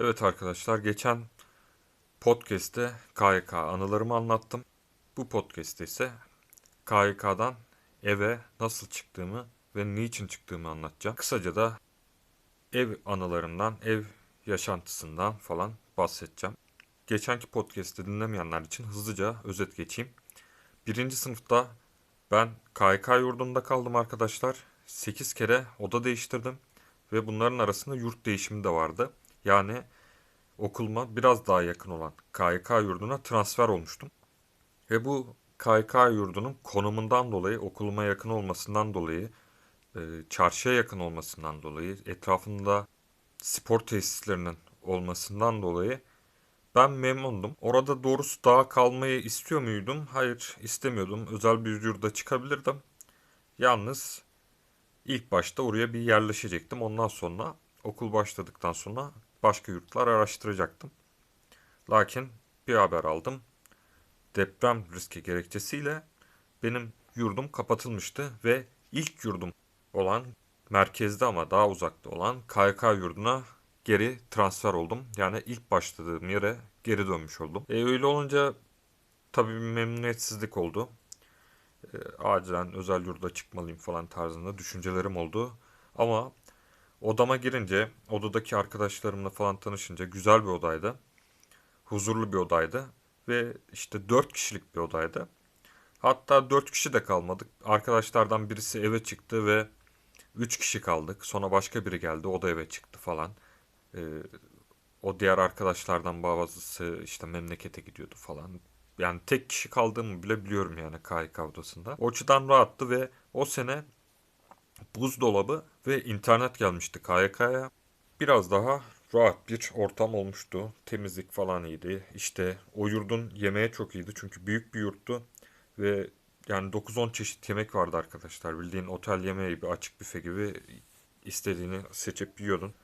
Evet arkadaşlar geçen podcast'te KYK anılarımı anlattım. Bu podcast'te ise KYK'dan eve nasıl çıktığımı ve niçin çıktığımı anlatacağım. Kısaca da ev anılarımdan, ev yaşantısından falan bahsedeceğim. Geçenki podcast'te dinlemeyenler için hızlıca özet geçeyim. Birinci sınıfta ben KYK yurdunda kaldım arkadaşlar. 8 kere oda değiştirdim ve bunların arasında yurt değişimi de vardı. Yani okuluma biraz daha yakın olan KYK yurduna transfer olmuştum. Ve bu KYK yurdunun konumundan dolayı, okuluma yakın olmasından dolayı, e, çarşıya yakın olmasından dolayı, etrafında spor tesislerinin olmasından dolayı ben memnundum. Orada doğrusu daha kalmayı istiyor muydum? Hayır, istemiyordum. Özel bir yurda çıkabilirdim. Yalnız ilk başta oraya bir yerleşecektim. Ondan sonra okul başladıktan sonra başka yurtlar araştıracaktım. Lakin bir haber aldım. Deprem riski gerekçesiyle benim yurdum kapatılmıştı ve ilk yurdum olan merkezde ama daha uzakta olan KYK yurduna geri transfer oldum. Yani ilk başladığım yere geri dönmüş oldum. E, öyle olunca tabii memnuniyetsizlik oldu. E, acilen özel yurda çıkmalıyım falan tarzında düşüncelerim oldu. Ama odama girince, odadaki arkadaşlarımla falan tanışınca güzel bir odaydı. Huzurlu bir odaydı. Ve işte 4 kişilik bir odaydı. Hatta 4 kişi de kalmadık. Arkadaşlardan birisi eve çıktı ve 3 kişi kaldık. Sonra başka biri geldi. O da eve çıktı falan. Ee, o diğer arkadaşlardan bazısı işte memlekete gidiyordu falan. Yani tek kişi kaldığımı bile biliyorum yani KYK odasında. O açıdan rahattı ve o sene buzdolabı ve internet gelmişti KYK'ya. Biraz daha rahat bir ortam olmuştu. Temizlik falan iyiydi. İşte o yurdun yemeği çok iyiydi çünkü büyük bir yurttu ve yani 9-10 çeşit yemek vardı arkadaşlar. Bildiğin otel yemeği gibi açık büfe gibi istediğini seçip yiyordun.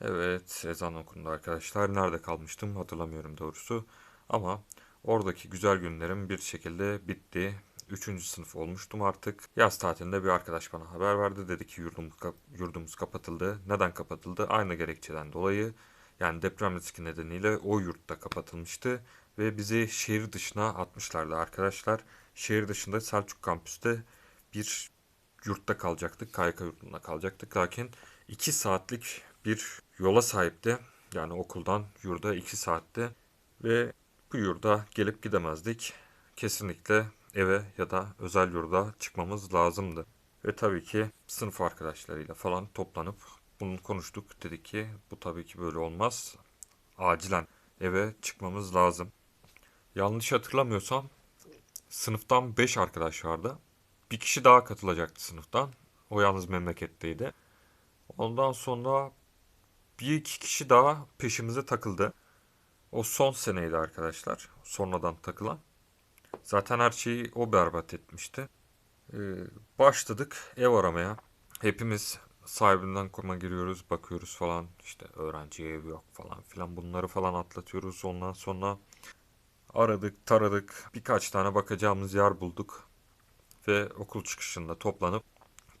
Evet ezan okundu arkadaşlar. Nerede kalmıştım hatırlamıyorum doğrusu. Ama oradaki güzel günlerim bir şekilde bitti. Üçüncü sınıf olmuştum artık. Yaz tatilinde bir arkadaş bana haber verdi. Dedi ki yurdumuz, yurdumuz kapatıldı. Neden kapatıldı? Aynı gerekçeden dolayı. Yani deprem riski nedeniyle o yurtta kapatılmıştı. Ve bizi şehir dışına atmışlardı arkadaşlar. Şehir dışında Selçuk kampüste bir yurtta kalacaktık. KYK yurdunda kalacaktık. Lakin 2 saatlik bir yola sahipti. Yani okuldan yurda 2 saatti. Ve bu yurda gelip gidemezdik. Kesinlikle eve ya da özel yurda çıkmamız lazımdı. Ve tabii ki sınıf arkadaşlarıyla falan toplanıp bunu konuştuk. Dedik ki bu tabii ki böyle olmaz. Acilen eve çıkmamız lazım. Yanlış hatırlamıyorsam sınıftan 5 arkadaş vardı. Bir kişi daha katılacaktı sınıftan. O yalnız memleketteydi. Ondan sonra bir iki kişi daha peşimize takıldı. O son seneydi arkadaşlar. Sonradan takılan. Zaten her şeyi o berbat etmişti. Ee, başladık ev aramaya. Hepimiz sahibinden kurma giriyoruz, bakıyoruz falan. İşte öğrenci ev yok falan filan. Bunları falan atlatıyoruz. Ondan sonra aradık, taradık. Birkaç tane bakacağımız yer bulduk. Ve okul çıkışında toplanıp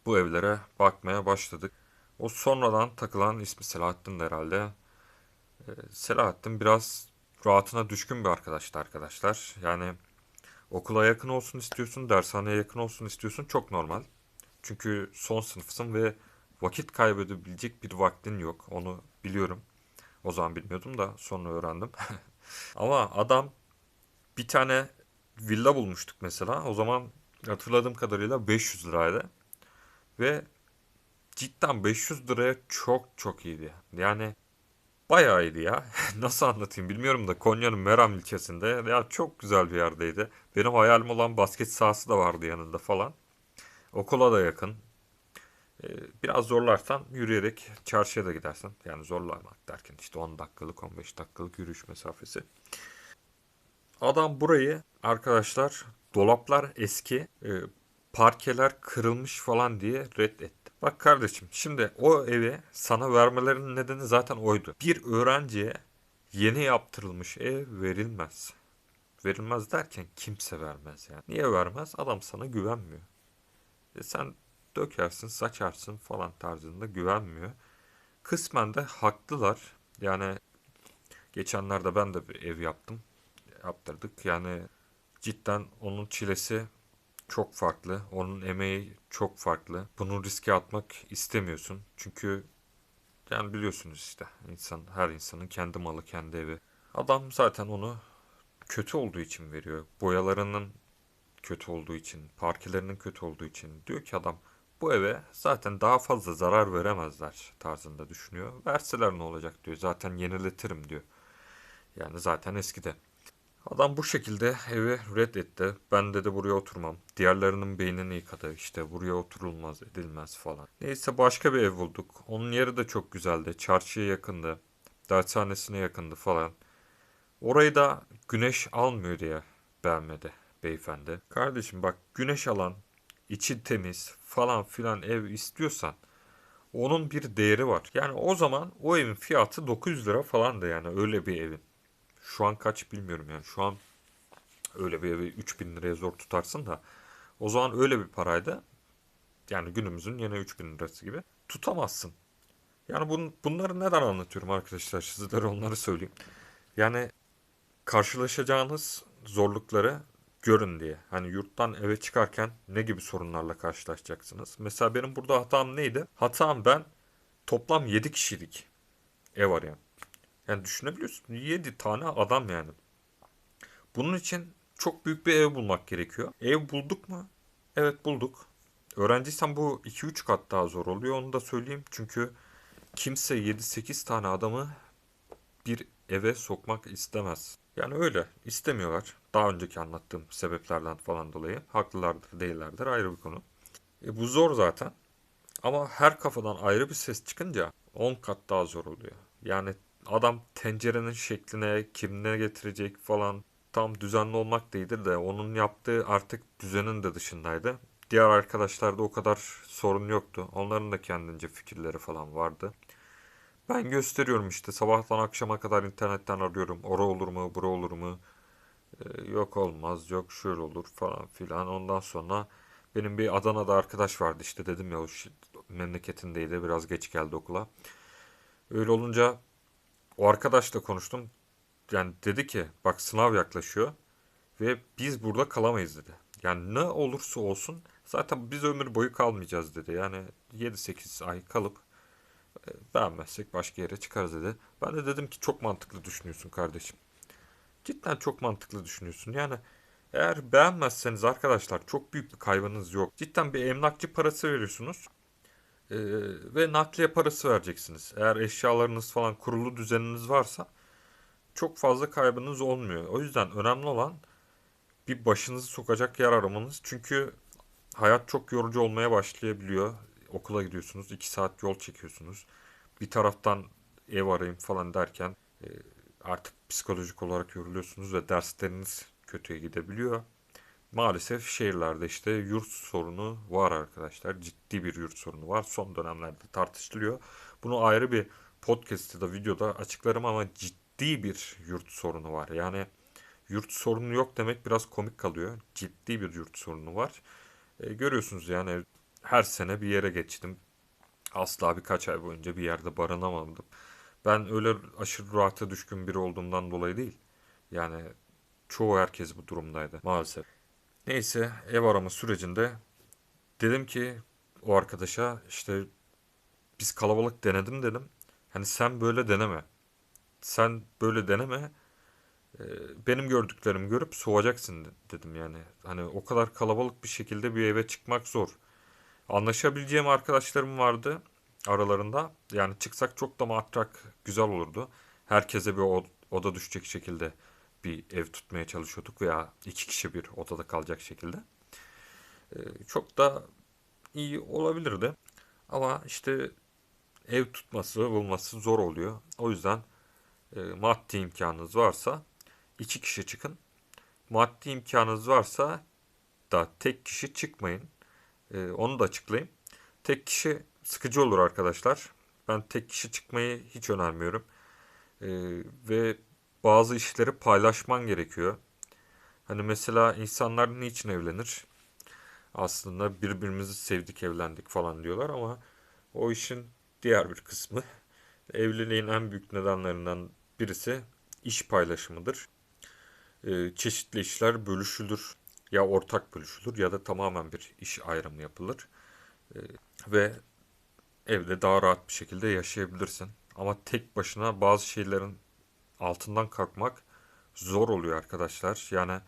bu evlere bakmaya başladık. O sonradan takılan ismi Selahattin herhalde. Ee, Selahattin biraz rahatına düşkün bir arkadaştı arkadaşlar. Yani okula yakın olsun istiyorsun, dershaneye yakın olsun istiyorsun çok normal. Çünkü son sınıfsın ve vakit kaybedebilecek bir vaktin yok. Onu biliyorum. O zaman bilmiyordum da sonra öğrendim. Ama adam bir tane villa bulmuştuk mesela. O zaman hatırladığım kadarıyla 500 liraydı. Ve cidden 500 liraya çok çok iyiydi. Yani bayağı iyiydi ya. Nasıl anlatayım bilmiyorum da Konya'nın Meram ilçesinde ya çok güzel bir yerdeydi. Benim hayalim olan basket sahası da vardı yanında falan. Okula da yakın. Ee, biraz zorlarsan yürüyerek çarşıya da gidersin. Yani zorlamak derken işte 10 dakikalık 15 dakikalık yürüyüş mesafesi. Adam burayı arkadaşlar dolaplar eski, e, parkeler kırılmış falan diye reddetti. Bak kardeşim şimdi o evi sana vermelerinin nedeni zaten oydu. Bir öğrenciye yeni yaptırılmış ev verilmez. Verilmez derken kimse vermez yani. Niye vermez? Adam sana güvenmiyor. E sen dökersin, saçarsın falan tarzında güvenmiyor. Kısmen de haklılar. Yani Geçenlerde ben de bir ev yaptım. Yaptırdık. Yani cidden onun çilesi çok farklı. Onun emeği çok farklı. Bunu riske atmak istemiyorsun. Çünkü yani biliyorsunuz işte insan her insanın kendi malı kendi evi. Adam zaten onu kötü olduğu için veriyor. Boyalarının kötü olduğu için, parkelerinin kötü olduğu için. Diyor ki adam bu eve zaten daha fazla zarar veremezler tarzında düşünüyor. Verseler ne olacak diyor. Zaten yeniletirim diyor. Yani zaten eskide. Adam bu şekilde evi reddetti. Ben dedi buraya oturmam. Diğerlerinin beynini yıkadı. İşte buraya oturulmaz edilmez falan. Neyse başka bir ev bulduk. Onun yeri de çok güzeldi. Çarşıya yakındı. Dershanesine yakındı falan. Orayı da güneş almıyor diye beğenmedi beyefendi. Kardeşim bak güneş alan, içi temiz falan filan ev istiyorsan onun bir değeri var. Yani o zaman o evin fiyatı 900 lira falan da yani öyle bir evin. Şu an kaç bilmiyorum yani. Şu an öyle bir evi 3000 liraya zor tutarsın da o zaman öyle bir paraydı. Yani günümüzün yine 3000 lirası gibi tutamazsın. Yani bun, bunları neden anlatıyorum arkadaşlar sizlere onları söyleyeyim. Yani karşılaşacağınız zorlukları görün diye. Hani yurttan eve çıkarken ne gibi sorunlarla karşılaşacaksınız? Mesela benim burada hatam neydi? Hatam ben toplam 7 kişilik ev arayan. Yani düşünebiliyorsun 7 tane adam yani. Bunun için çok büyük bir ev bulmak gerekiyor. Ev bulduk mu? Evet bulduk. Öğrenciysen bu 2-3 kat daha zor oluyor onu da söyleyeyim. Çünkü kimse 7-8 tane adamı bir eve sokmak istemez. Yani öyle istemiyorlar. Daha önceki anlattığım sebeplerden falan dolayı. Haklılardır değillerdir ayrı bir konu. E, bu zor zaten. Ama her kafadan ayrı bir ses çıkınca 10 kat daha zor oluyor. Yani adam tencerenin şekline, kimine getirecek falan tam düzenli olmak değildir de onun yaptığı artık düzenin de dışındaydı. Diğer arkadaşlarda o kadar sorun yoktu. Onların da kendince fikirleri falan vardı. Ben gösteriyorum işte sabahtan akşama kadar internetten arıyorum. Ora olur mu, bura olur mu? Ee, yok olmaz, yok şöyle olur falan filan. Ondan sonra benim bir Adana'da arkadaş vardı işte dedim ya o memleketindeydi. Biraz geç geldi okula. Öyle olunca o arkadaşla konuştum. Yani dedi ki bak sınav yaklaşıyor ve biz burada kalamayız dedi. Yani ne olursa olsun zaten biz ömür boyu kalmayacağız dedi. Yani 7-8 ay kalıp beğenmezsek başka yere çıkarız dedi. Ben de dedim ki çok mantıklı düşünüyorsun kardeşim. Cidden çok mantıklı düşünüyorsun. Yani eğer beğenmezseniz arkadaşlar çok büyük bir kaybınız yok. Cidden bir emlakçı parası veriyorsunuz. Ee, ve nakliye parası vereceksiniz. Eğer eşyalarınız falan kurulu düzeniniz varsa çok fazla kaybınız olmuyor. O yüzden önemli olan bir başınızı sokacak yer aramanız. Çünkü hayat çok yorucu olmaya başlayabiliyor. Okula gidiyorsunuz, iki saat yol çekiyorsunuz. Bir taraftan ev arayayım falan derken e, artık psikolojik olarak yoruluyorsunuz ve dersleriniz kötüye gidebiliyor. Maalesef şehirlerde işte yurt sorunu var arkadaşlar. Ciddi bir yurt sorunu var. Son dönemlerde tartışılıyor. Bunu ayrı bir podcast'ta da videoda açıklarım ama ciddi bir yurt sorunu var. Yani yurt sorunu yok demek biraz komik kalıyor. Ciddi bir yurt sorunu var. E, görüyorsunuz yani her sene bir yere geçtim. Asla birkaç ay boyunca bir yerde barınamadım. Ben öyle aşırı rahata düşkün biri olduğumdan dolayı değil. Yani çoğu herkes bu durumdaydı maalesef. Neyse ev arama sürecinde dedim ki o arkadaşa işte biz kalabalık denedim dedim. Hani sen böyle deneme. Sen böyle deneme. Ee, benim gördüklerimi görüp soğuyacaksın dedim yani. Hani o kadar kalabalık bir şekilde bir eve çıkmak zor. Anlaşabileceğim arkadaşlarım vardı aralarında. Yani çıksak çok da matrak güzel olurdu. Herkese bir oda düşecek şekilde bir ev tutmaya çalışıyorduk veya iki kişi bir odada kalacak şekilde. Ee, çok da iyi olabilirdi. Ama işte ev tutması, bulması zor oluyor. O yüzden e, maddi imkanınız varsa iki kişi çıkın. Maddi imkanınız varsa da tek kişi çıkmayın. E, onu da açıklayayım. Tek kişi sıkıcı olur arkadaşlar. Ben tek kişi çıkmayı hiç önermiyorum. E, ve bazı işleri paylaşman gerekiyor. Hani mesela insanlar niçin evlenir? Aslında birbirimizi sevdik evlendik falan diyorlar ama o işin diğer bir kısmı evliliğin en büyük nedenlerinden birisi iş paylaşımıdır. Ee, çeşitli işler bölüşülür. Ya ortak bölüşülür ya da tamamen bir iş ayrımı yapılır. Ee, ve evde daha rahat bir şekilde yaşayabilirsin. Ama tek başına bazı şeylerin altından kalkmak zor oluyor arkadaşlar. Yani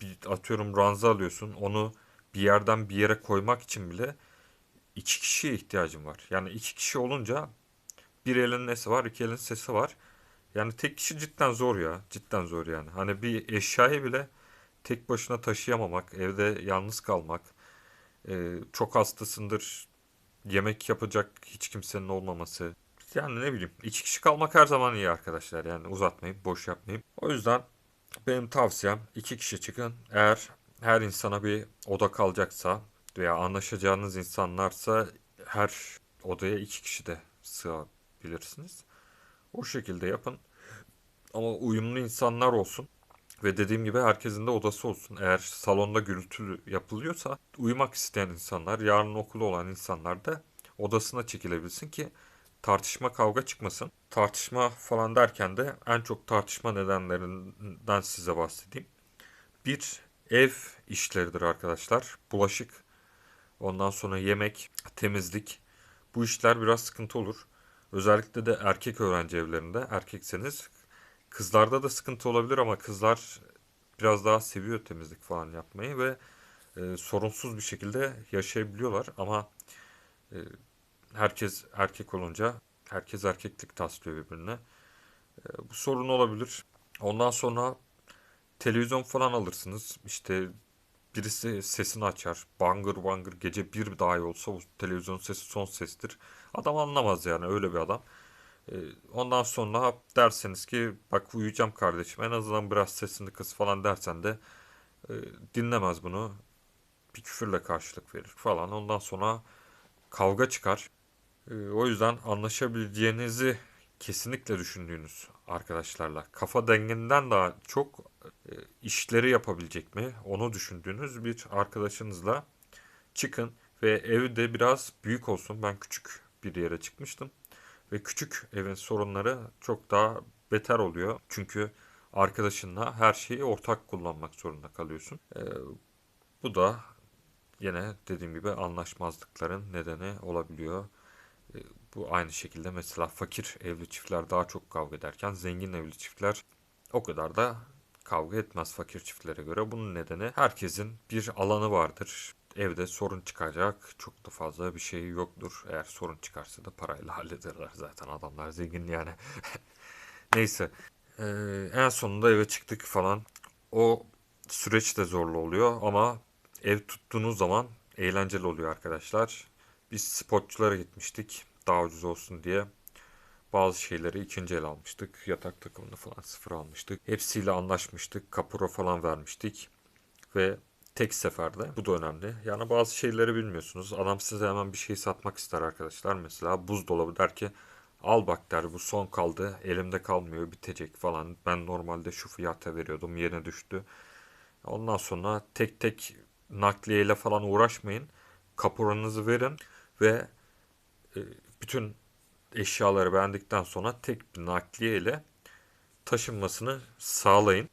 bir atıyorum ranza alıyorsun. Onu bir yerden bir yere koymak için bile iki kişiye ihtiyacım var. Yani iki kişi olunca bir elin nesi var, iki elin sesi var. Yani tek kişi cidden zor ya. Cidden zor yani. Hani bir eşyayı bile tek başına taşıyamamak, evde yalnız kalmak, e, çok hastasındır, yemek yapacak hiç kimsenin olmaması. Yani ne bileyim, iki kişi kalmak her zaman iyi arkadaşlar. Yani uzatmayayım, boş yapmayayım. O yüzden benim tavsiyem iki kişi çıkın. Eğer her insana bir oda kalacaksa veya anlaşacağınız insanlarsa her odaya iki kişi de sığabilirsiniz. O şekilde yapın. Ama uyumlu insanlar olsun. Ve dediğim gibi herkesin de odası olsun. Eğer salonda gürültü yapılıyorsa uyumak isteyen insanlar, yarın okulu olan insanlar da odasına çekilebilsin ki tartışma kavga çıkmasın. Tartışma falan derken de en çok tartışma nedenlerinden size bahsedeyim. Bir ev işleridir arkadaşlar. Bulaşık, ondan sonra yemek, temizlik. Bu işler biraz sıkıntı olur. Özellikle de erkek öğrenci evlerinde erkekseniz kızlarda da sıkıntı olabilir ama kızlar biraz daha seviyor temizlik falan yapmayı ve e, sorunsuz bir şekilde yaşayabiliyorlar ama e, herkes erkek olunca herkes erkeklik taslıyor birbirine. E, bu sorun olabilir. Ondan sonra televizyon falan alırsınız. İşte birisi sesini açar. Bangır bangır gece bir dahi olsa o televizyon sesi son sestir. Adam anlamaz yani öyle bir adam. Ee, ondan sonra derseniz ki bak uyuyacağım kardeşim en azından biraz sesini kıs falan dersen de e, dinlemez bunu. Bir küfürle karşılık verir falan. Ondan sonra kavga çıkar. Ee, o yüzden anlaşabileceğinizi kesinlikle düşündüğünüz arkadaşlarla kafa denginden daha çok e, işleri yapabilecek mi onu düşündüğünüz bir arkadaşınızla çıkın ve ev de biraz büyük olsun. Ben küçük bir yere çıkmıştım ve küçük evin sorunları çok daha beter oluyor. Çünkü arkadaşınla her şeyi ortak kullanmak zorunda kalıyorsun. E, bu da yine dediğim gibi anlaşmazlıkların nedeni olabiliyor. E, bu aynı şekilde mesela fakir evli çiftler daha çok kavga ederken zengin evli çiftler o kadar da kavga etmez fakir çiftlere göre. Bunun nedeni herkesin bir alanı vardır. Evde sorun çıkacak çok da fazla bir şey yoktur. Eğer sorun çıkarsa da parayla hallederler zaten adamlar zengin yani. Neyse ee, en sonunda eve çıktık falan. O süreç de zorlu oluyor ama ev tuttuğunuz zaman eğlenceli oluyor arkadaşlar. Biz spotçulara gitmiştik daha ucuz olsun diye. Bazı şeyleri ikinci el almıştık. Yatak takımını falan sıfır almıştık. Hepsiyle anlaşmıştık. Kapura falan vermiştik. Ve tek seferde bu da önemli. Yani bazı şeyleri bilmiyorsunuz. Adam size hemen bir şey satmak ister arkadaşlar. Mesela buzdolabı der ki al bak der bu son kaldı elimde kalmıyor bitecek falan. Ben normalde şu fiyata veriyordum yine düştü. Ondan sonra tek tek nakliyeyle falan uğraşmayın. Kapuranızı verin ve e, bütün eşyaları beğendikten sonra tek bir nakliye ile taşınmasını sağlayın.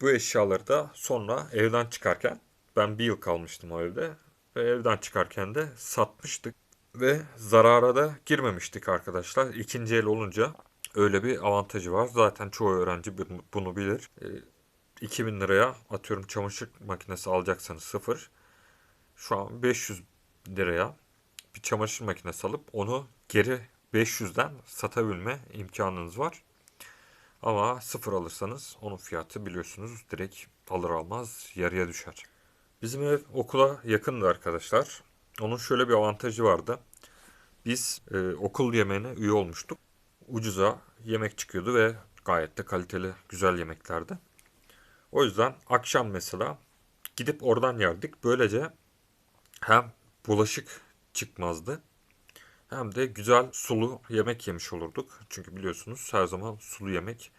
Bu eşyaları da sonra evden çıkarken ben bir yıl kalmıştım o evde ve evden çıkarken de satmıştık ve zarara da girmemiştik arkadaşlar. İkinci el olunca öyle bir avantajı var. Zaten çoğu öğrenci bunu bilir. 2000 e, liraya atıyorum çamaşır makinesi alacaksanız sıfır. Şu an 500 liraya bir çamaşır makinesi alıp onu geri 500'den satabilme imkanınız var. Ama sıfır alırsanız onun fiyatı biliyorsunuz direkt alır almaz yarıya düşer. Bizim ev okula yakındı arkadaşlar. Onun şöyle bir avantajı vardı. Biz e, okul yemeğine üye olmuştuk. Ucuza yemek çıkıyordu ve gayet de kaliteli güzel yemeklerdi. O yüzden akşam mesela gidip oradan yerdik. Böylece hem bulaşık çıkmazdı hem de güzel sulu yemek yemiş olurduk. Çünkü biliyorsunuz her zaman sulu yemek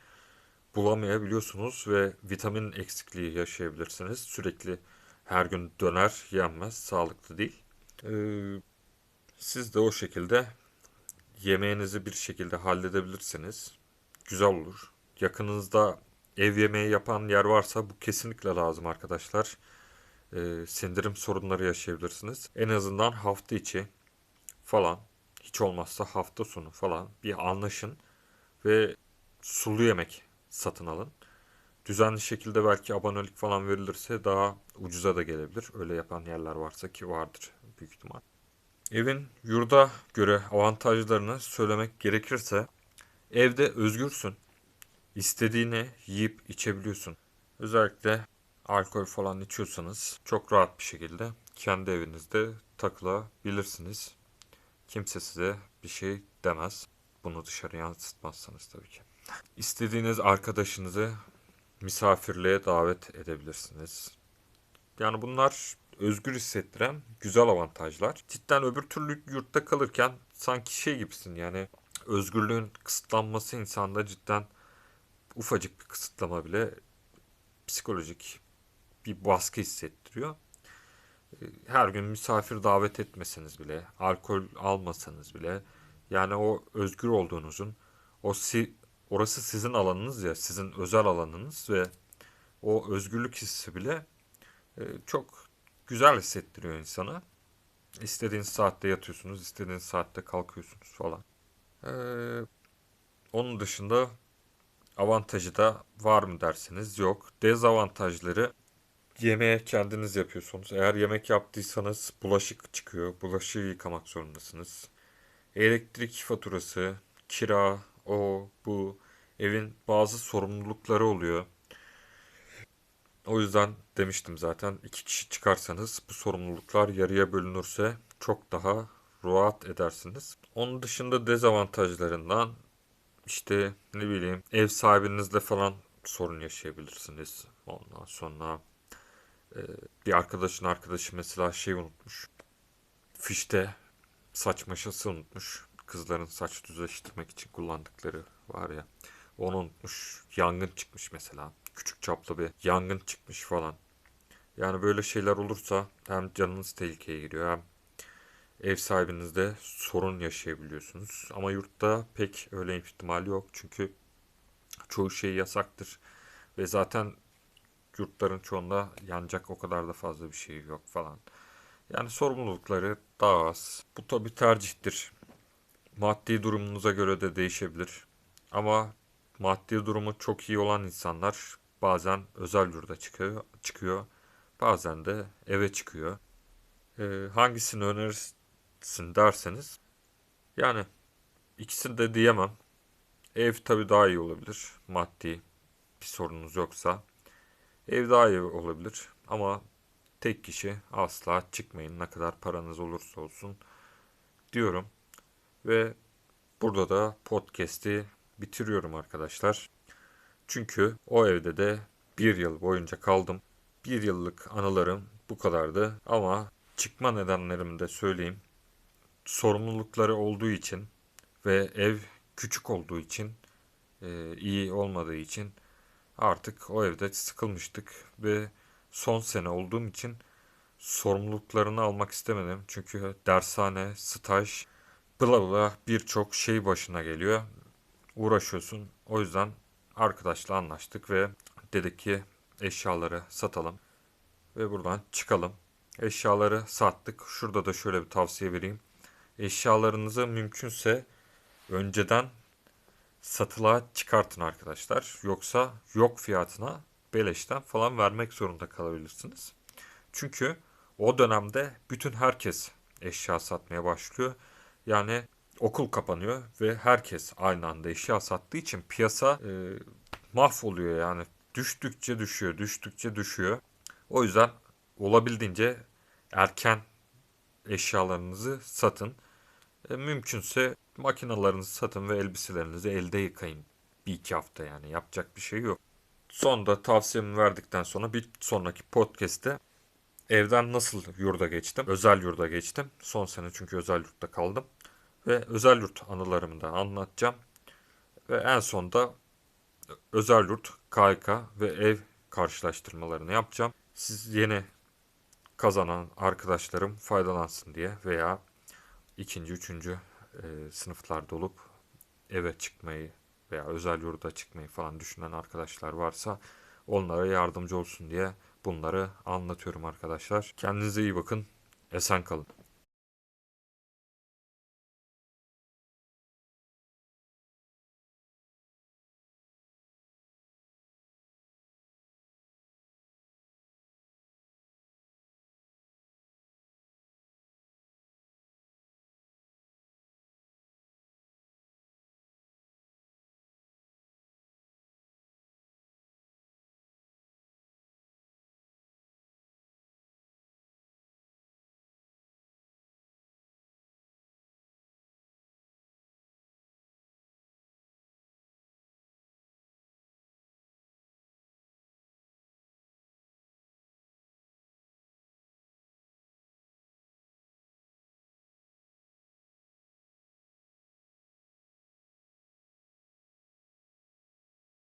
bulamayabiliyorsunuz ve vitamin eksikliği yaşayabilirsiniz. Sürekli her gün döner yenmez, sağlıklı değil. Ee, siz de o şekilde yemeğinizi bir şekilde halledebilirsiniz. Güzel olur. yakınınızda ev yemeği yapan yer varsa bu kesinlikle lazım arkadaşlar. Ee, sindirim sorunları yaşayabilirsiniz. En azından hafta içi falan hiç olmazsa hafta sonu falan bir anlaşın ve sulu yemek satın alın. Düzenli şekilde belki abonelik falan verilirse daha ucuza da gelebilir. Öyle yapan yerler varsa ki vardır büyük ihtimal. Evin yurda göre avantajlarını söylemek gerekirse evde özgürsün. İstediğini yiyip içebiliyorsun. Özellikle alkol falan içiyorsanız çok rahat bir şekilde kendi evinizde takılabilirsiniz. Kimse size bir şey demez. Bunu dışarı yansıtmazsanız tabii ki. İstediğiniz arkadaşınızı misafirliğe davet edebilirsiniz. Yani bunlar özgür hissettiren güzel avantajlar. Cidden öbür türlü yurtta kalırken sanki şey gibisin yani özgürlüğün kısıtlanması insanda cidden ufacık bir kısıtlama bile psikolojik bir baskı hissettiriyor. Her gün misafir davet etmeseniz bile, alkol almasanız bile yani o özgür olduğunuzun o si orası sizin alanınız ya, sizin özel alanınız ve o özgürlük hissi bile e, çok güzel hissettiriyor insana. İstediğiniz saatte yatıyorsunuz, istediğiniz saatte kalkıyorsunuz falan. Ee, onun dışında avantajı da var mı derseniz yok. Dezavantajları yemeğe kendiniz yapıyorsunuz. Eğer yemek yaptıysanız bulaşık çıkıyor. Bulaşığı yıkamak zorundasınız. Elektrik faturası, kira, o, bu, evin bazı sorumlulukları oluyor. O yüzden demiştim zaten iki kişi çıkarsanız bu sorumluluklar yarıya bölünürse çok daha rahat edersiniz. Onun dışında dezavantajlarından işte ne bileyim ev sahibinizle falan sorun yaşayabilirsiniz. Ondan sonra e, bir arkadaşın arkadaşı mesela şey unutmuş. Fişte saç maşası unutmuş. Kızların saç düzleştirmek için kullandıkları var ya. Onu unutmuş. Yangın çıkmış mesela. Küçük çaplı bir yangın çıkmış falan. Yani böyle şeyler olursa hem canınız tehlikeye giriyor hem ev sahibinizde sorun yaşayabiliyorsunuz. Ama yurtta pek öyle ihtimal yok. Çünkü çoğu şey yasaktır. Ve zaten yurtların çoğunda yanacak o kadar da fazla bir şey yok falan. Yani sorumlulukları daha az. Bu tabi tercihtir. Maddi durumunuza göre de değişebilir. Ama maddi durumu çok iyi olan insanlar bazen özel yurda çıkıyor, çıkıyor. Bazen de eve çıkıyor. Ee, hangisini önerirsin derseniz yani ikisini de diyemem. Ev tabi daha iyi olabilir. Maddi bir sorunuz yoksa. Ev daha iyi olabilir. Ama tek kişi asla çıkmayın ne kadar paranız olursa olsun diyorum. Ve burada da podcast'i bitiriyorum arkadaşlar. Çünkü o evde de bir yıl boyunca kaldım. Bir yıllık anılarım bu kadardı ama çıkma nedenlerimi de söyleyeyim. Sorumlulukları olduğu için ve ev küçük olduğu için, e, iyi olmadığı için artık o evde sıkılmıştık ve son sene olduğum için sorumluluklarını almak istemedim. Çünkü dershane, staj, bla bla birçok şey başına geliyor. Uğraşıyorsun. O yüzden arkadaşla anlaştık ve dedik ki eşyaları satalım ve buradan çıkalım. Eşyaları sattık. Şurada da şöyle bir tavsiye vereyim. Eşyalarınızı mümkünse önceden satılığa çıkartın arkadaşlar. Yoksa yok fiyatına beleşten falan vermek zorunda kalabilirsiniz. Çünkü o dönemde bütün herkes eşya satmaya başlıyor. Yani okul kapanıyor ve herkes aynı anda eşya sattığı için piyasa e, mahvoluyor yani. Düştükçe düşüyor, düştükçe düşüyor. O yüzden olabildiğince erken eşyalarınızı satın. E, mümkünse makinalarınızı satın ve elbiselerinizi elde yıkayın. Bir iki hafta yani yapacak bir şey yok. Son da tavsiyemi verdikten sonra bir sonraki podcast'te evden nasıl yurda geçtim? Özel yurda geçtim. Son sene çünkü özel yurtta kaldım. Ve özel yurt anılarımı da anlatacağım. Ve en sonda özel yurt, KYK ve ev karşılaştırmalarını yapacağım. Siz yeni kazanan arkadaşlarım faydalansın diye veya ikinci, üçüncü e, sınıflarda olup eve çıkmayı veya özel yurda çıkmayı falan düşünen arkadaşlar varsa onlara yardımcı olsun diye bunları anlatıyorum arkadaşlar. Kendinize iyi bakın. Esen kalın.